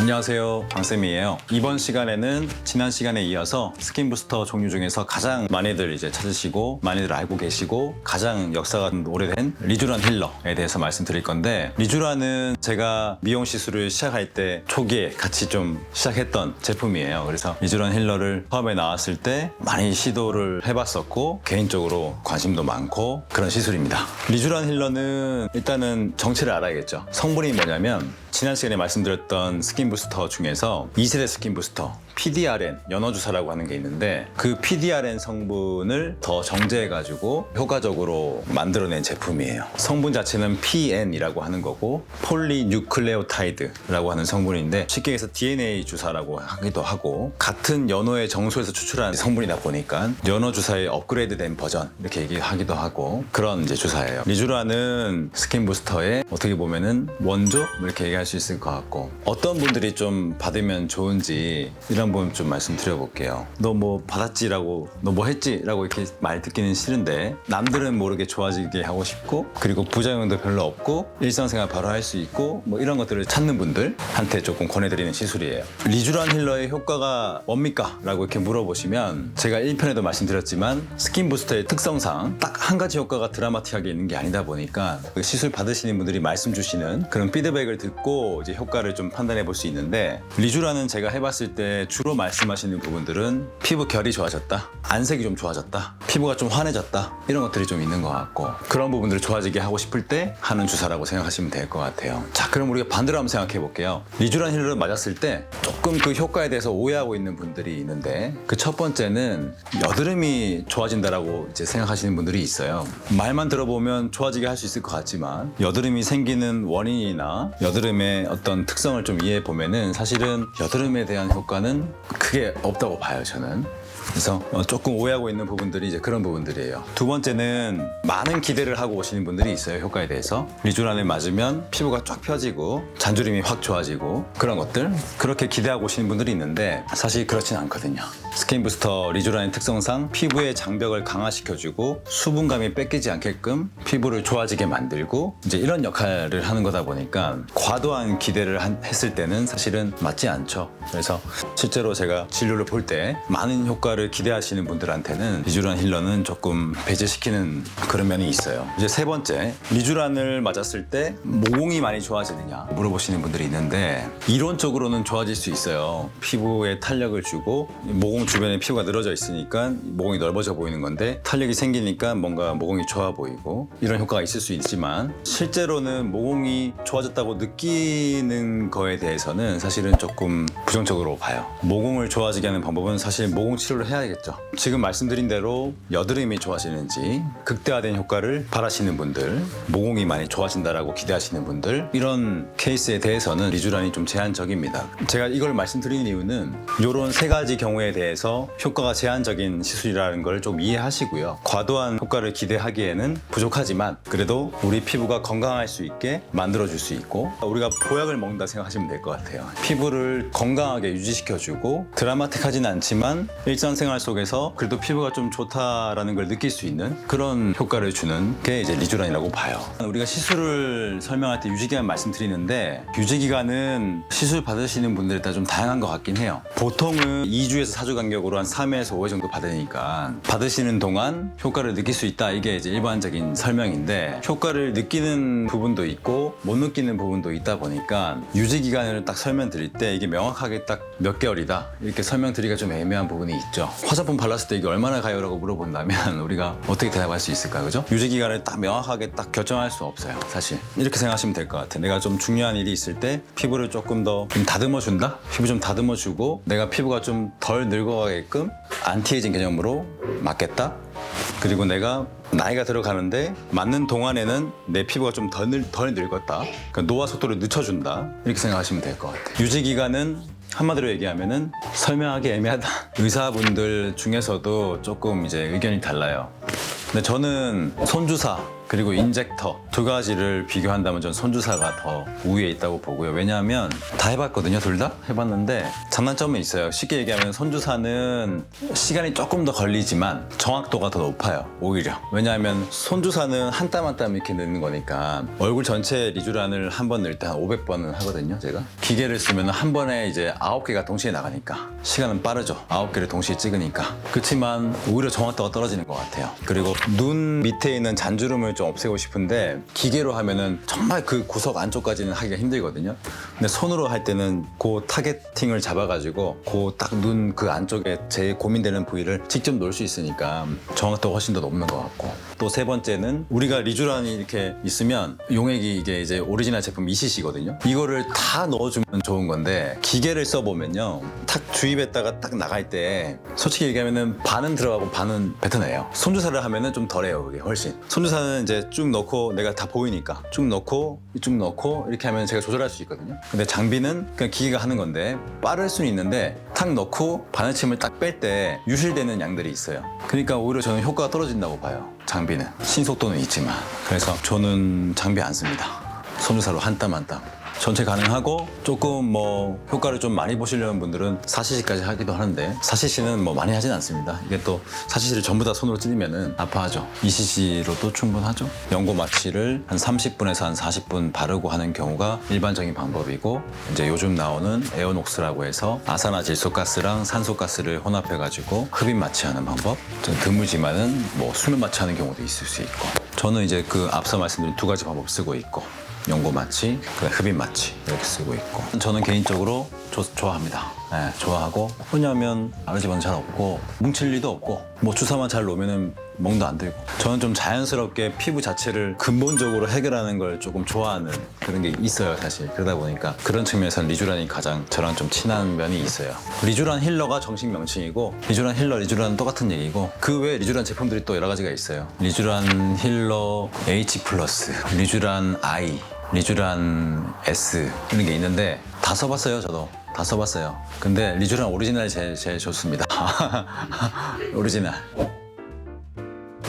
안녕하세요. 방쌤이에요. 이번 시간에는 지난 시간에 이어서 스킨 부스터 종류 중에서 가장 많이들 이제 찾으시고 많이들 알고 계시고 가장 역사가 오래된 리쥬란 힐러에 대해서 말씀드릴 건데 리쥬란은 제가 미용 시술을 시작할 때 초기에 같이 좀 시작했던 제품이에요. 그래서 리쥬란 힐러를 처음에 나왔을 때 많이 시도를 해봤었고 개인적으로 관심도 많고 그런 시술입니다. 리쥬란 힐러는 일단은 정체를 알아야겠죠. 성분이 뭐냐면 지난 시간에 말씀드렸던 스킨 부스터 중에서 2세대 스킨 부스터 PDRN 연어주사라고 하는 게 있는데 그 PDRN 성분을 더 정제해가지고 효과적으로 만들어낸 제품이에요. 성분 자체는 PN이라고 하는 거고 폴리뉴클레오타이드라고 하는 성분인데 쉽게 해서 DNA 주사라고 하기도 하고 같은 연어의 정소에서 추출한 성분이다 보니까 연어 주사의 업그레이드된 버전 이렇게 얘기하기도 하고 그런 이제 주사예요. 리쥬라는 스킨 부스터의 어떻게 보면은 원조 이렇게 얘기할 수 있을 것 같고 어떤 분들이 좀 받으면 좋은지 이런 부분 좀 말씀드려볼게요. 너 뭐 받았지라고 너 뭐 했지라고 이렇게 말 듣기는 싫은데 남들은 모르게 좋아지게 하고 싶고 그리고 부작용도 별로 없고 일상생활 바로 할 수 있고 뭐 이런 것들을 찾는 분들한테 조금 권해드리는 시술이에요. 리쥬란 힐러의 효과가 뭡니까? 라고 이렇게 물어보시면 제가 1편에도 말씀드렸지만 스킨 부스터의 특성상 딱 한 가지 효과가 드라마틱하게 있는 게 아니다 보니까 그 시술 받으시는 분들이 말씀 주시는 그런 피드백을 듣고 이제 효과를 좀 판단해 볼 수 있는데 리쥬라는 제가 해봤을 때 주로 말씀하시는 부분들은 피부 결이 좋아졌다, 안색이 좀 좋아졌다, 피부가 좀 환해졌다 이런 것들이 좀 있는 것 같고 그런 부분들을 좋아지게 하고 싶을 때 하는 주사라고 생각하시면 될 것 같아요. 자, 그럼 우리가 반대로 한번 생각해 볼게요. 리쥬란 힐러를 맞았을 때 조금 그 효과에 대해서 오해하고 있는 분들이 있는데 그 첫 번째는 여드름이 좋아진다라고 이제 생각하시는 분들이 있어요. 말만 들어보면 좋아지게 할 수 있을 것 같지만 여드름이 생기는 원인이나 여드름의 어떤 특성을 좀 이해해 보면은 사실은 여드름에 대한 효과는 크게 없다고 봐요, 저는. 그래서 어, 조금 오해하고 있는 부분들이 이제 그런 부분들이에요. 두 번째는 많은 기대를 하고 오시는 분들이 있어요, 효과에 대해서. 리쥬란을 맞으면 피부가 쫙 펴지고 잔주름이 확 좋아지고 그런 것들. 그렇게 기대하고 오시는 분들이 있는데 사실 그렇진 않거든요. 스킨 부스터 리쥬란의 특성상 피부의 장벽을 강화시켜주고 수분감이 뺏기지 않게끔 피부를 좋아지게 만들고 이제 이런 역할을 하는 거다 보니까 과도한 기대를 한- 했을 때는 사실은 맞지 않죠. 그래서 실제로 제가 진료를 볼 때 많은 효과를 기대하시는 분들한테는 리쥬란 힐러는 조금 배제시키는 그런 면이 있어요. 이제 세 번째, 리쥬란을 맞았을 때 모공이 많이 좋아지느냐 물어보시는 분들이 있는데 이론적으로는 좋아질 수 있어요. 피부에 탄력을 주고 모공 주변에 피부가 늘어져 있으니까 모공이 넓어져 보이는 건데 탄력이 생기니까 뭔가 모공이 좋아 보이고 이런 효과가 있을 수 있지만 실제로는 모공이 좋아졌다고 느끼는 거에 대해서는 사실은 조금 부정적으로 봐요. 모공을 좋아지게 하는 방법은 사실 모공 치료를 해야겠죠. 지금 말씀드린 대로 여드름이 좋아지는지 극대화된 효과를 바라시는 분들, 모공이 많이 좋아진다라고 기대하시는 분들 이런 케이스에 대해서는 리쥬란이 좀 제한적입니다. 제가 이걸 말씀드리는 이유는 이런 세 가지 경우에 대해서 효과가 제한적인 시술이라는 걸 좀 이해하시고요. 과도한 효과를 기대하기에는 부족하지만 그래도 우리 피부가 건강할 수 있게 만들어줄 수 있고 우리가 보약을 먹는다 생각하시면 될 것 같아요. 피부를 건강하게 유지시켜주고 드라마틱하진 않지만 일상 생활 속에서 그래도 피부가 좀 좋다라는 걸 느낄 수 있는 그런 효과를 주는 게 이제 리쥬란이라고 봐요. 우리가 시술을 설명할 때 유지기간 말씀드리는데 유지기간은 시술 받으시는 분들에 따라 좀 다양한 것 같긴 해요. 보통은 2주에서 4주 간격으로 한 3회에서 5회 정도 받으니까 받으시는 동안 효과를 느낄 수 있다 이게 이제 일반적인 설명인데 효과를 느끼는 부분도 있고 못 느끼는 부분도 있다 보니까 유지 기간을 딱 설명드릴 때 이게 명확하게 딱 몇 개월이다 이렇게 설명드리기가 좀 애매한 부분이 있죠. 화장품 발랐을 때 이게 얼마나 가요라고 물어본다면 우리가 어떻게 대답할 수 있을까 그죠? 유지 기간을 딱 명확하게 딱 결정할 수 없어요 사실 이렇게 생각하시면 될 것 같아요. 내가 좀 중요한 일이 있을 때 피부를 조금 더 좀 다듬어 준다 피부 좀 다듬어 주고 내가 피부가 좀 덜 늙어가게끔 안티에이징 개념으로 맞겠다 그리고 내가 나이가 들어가는데 맞는 동안에는 내 피부가 좀 덜 덜 늙었다. 그러니까 노화 속도를 늦춰준다. 이렇게 생각하시면 될 것 같아요. 유지 기간은 한마디로 얘기하면은 설명하기 애매하다. 의사분들 중에서도 조금 이제 의견이 달라요. 근데 저는 손주사 그리고 인젝터 두 가지를 비교한다면 전 손주사가 더 우위에 있다고 보고요. 왜냐하면 다 해봤거든요, 둘 다 해봤는데 장단점은 있어요. 쉽게 얘기하면 손주사는 시간이 조금 더 걸리지만 정확도가 더 높아요. 오히려 왜냐하면 손주사는 한 땀 한 땀 이렇게 넣는 거니까 얼굴 전체 리쥬란을 한 번 넣을 때 한 500번은 하거든요, 제가 기계를 쓰면 한 번에 이제 9개가 동시에 나가니까 시간은 빠르죠. 9개를 동시에 찍으니까 그렇지만 오히려 정확도가 떨어지는 것 같아요. 그리고 눈 밑에 있는 잔주름을 좀 없애고 싶은데 기계로 하면은 정말 그 구석 안쪽까지는 하기가 힘들거든요. 근데 손으로 할 때는 그 타겟팅을 잡아가지고 그 딱 눈 그 안쪽에 제일 고민되는 부위를 직접 놓을 수 있으니까 정확도가 훨씬 더 높는 것 같고 또 세 번째는 우리가 리쥬란이 이렇게 있으면 용액이 이게 이제 오리지널 제품 ECC거든요. 이거를 다 넣어주면 좋은 건데 기계를 써보면요. 탁 주입했다가 딱 나갈 때 솔직히 얘기하면은 반은 들어가고 반은 뱉어내요. 손주사를 하면은 좀 덜해요. 그게 훨씬. 손주사는 이제 쭉 넣고 내가 다 보이니까 쭉 넣고 쭉 넣고 이렇게 하면 제가 조절할 수 있거든요. 근데 장비는 그냥 기계가 하는 건데 빠를 수는 있는데 탁 넣고 바늘침을 딱 뺄 때 유실되는 양들이 있어요. 그러니까 오히려 저는 효과가 떨어진다고 봐요. 장비는 신속도는 있지만 그래서 저는 장비 안 씁니다. 손주사로 한 땀 한 땀. 전체 가능하고 조금 뭐 효과를 좀 많이 보시려는 분들은 4cc까지 하기도 하는데 4cc는 뭐 많이 하진 않습니다. 이게 또 4cc를 전부 다 손으로 찔리면은 아파하죠. 2cc로도 충분하죠. 연고 마취를 한 30분에서 한 40분 바르고 하는 경우가 일반적인 방법이고 이제 요즘 나오는 에어녹스라고 해서 아산화 질소가스랑 산소가스를 혼합해 가지고 흡입 마취하는 방법. 좀 드물지만은 뭐 수면 마취하는 경우도 있을 수 있고. 저는 이제 그 앞서 말씀드린 두 가지 방법 쓰고 있고 연고 마취, 그 흡입 마취 이렇게 쓰고 있고. 저는 개인적으로 조- 좋아합니다. 네, 좋아하고. 왜냐하면 알러지 반응 잘 없고 뭉칠 리도 없고 뭐 주사만 잘 놓으면은 멍도 안 들고. 저는 좀 자연스럽게 피부 자체를 근본적으로 해결하는 걸 조금 좋아하는 그런 게 있어요 사실. 그러다 보니까 그런 측면에서는 리쥬란이 가장 저랑 좀 친한 면이 있어요. 리쥬란 힐러가 정식 명칭이고 리쥬란 힐러 리쥬란은 똑같은 얘기고 그 외에 리쥬란 제품들이 또 여러 가지가 있어요. 리쥬란 힐러 H 플러스 리쥬란 I 리쥬란 S 이런 게 있는데 다 써봤어요 저도 다 써봤어요. 근데 리쥬란 오리지널이 제일, 제일 좋습니다. 오리지널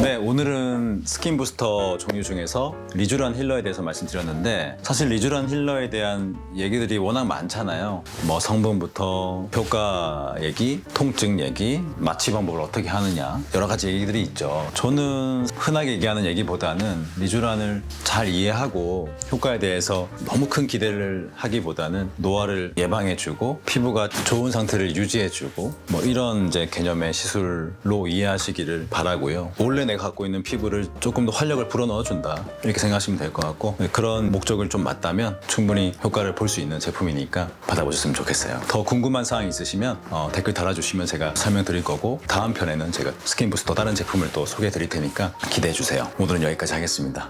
네, 오늘은 스킨 부스터 종류 중에서 리쥬란 힐러에 대해서 말씀드렸는데 사실 리쥬란 힐러에 대한 얘기들이 워낙 많잖아요. 뭐 성분부터 효과 얘기, 통증 얘기, 마취 방법을 어떻게 하느냐 여러 가지 얘기들이 있죠. 저는 흔하게 얘기하는 얘기보다는 리쥬란을 잘 이해하고 효과에 대해서 너무 큰 기대를 하기보다는 노화를 예방해주고 피부가 좋은 상태를 유지해주고 뭐 이런 이제 개념의 시술로 이해하시기를 바라고요. 원래 내가 갖고 있는 피부를 조금 더 활력을 불어넣어 준다 이렇게 생각하시면 될 것 같고 네, 그런 목적을 좀 맞다면 충분히 효과를 볼 수 있는 제품이니까 받아보셨으면 좋겠어요. 더 궁금한 사항 있으시면 어, 댓글 달아주시면 제가 설명드릴 거고 다음 편에는 제가 스킨 부스터 다른 제품을 또 소개해 드릴 테니까 기대해 주세요. 오늘은 여기까지 하겠습니다.